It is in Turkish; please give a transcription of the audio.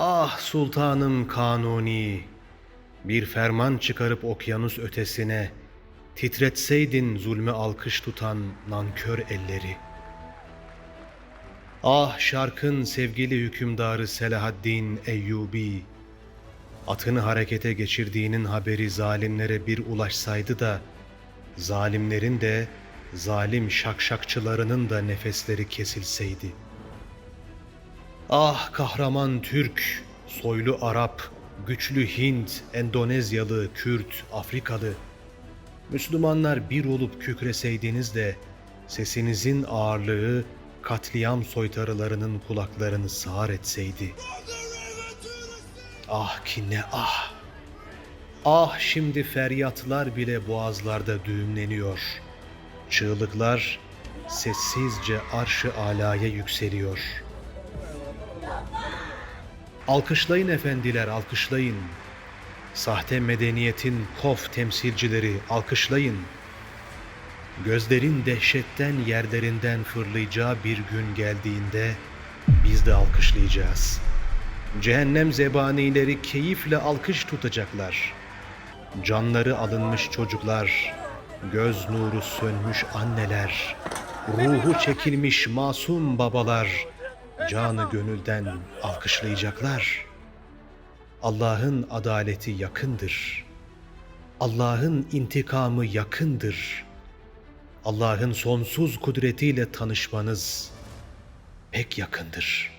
Ah sultanım kanuni, bir ferman çıkarıp okyanus ötesine, titretseydin zulme alkış tutan nankör elleri. Ah şarkın sevgili hükümdarı Selahaddin Eyyubi, atını harekete geçirdiğinin haberi zalimlere bir ulaşsaydı da, zalimlerin de, zalim şakşakçılarının da nefesleri kesilseydi. Ah kahraman Türk, soylu Arap, güçlü Hint, Endonezyalı, Kürt, Afrikalı. Müslümanlar bir olup kükreseydiniz de sesinizin ağırlığı katliam soytarılarının kulaklarını sağır etseydi. Ah ki ne ah! Ah şimdi feryatlar bile boğazlarda düğümleniyor. Çığlıklar sessizce arşı alaya yükseliyor. Alkışlayın efendiler, alkışlayın. Sahte medeniyetin kof temsilcileri, alkışlayın. Gözlerin dehşetten yerlerinden fırlayacağı bir gün geldiğinde biz de alkışlayacağız. Cehennem zebanileri keyifle alkış tutacaklar. Canları alınmış çocuklar, göz nuru sönmüş anneler, ruhu çekilmiş masum babalar, canı gönülden alkışlayacaklar. Allah'ın adaleti yakındır. Allah'ın intikamı yakındır. Allah'ın sonsuz kudretiyle tanışmanız pek yakındır.''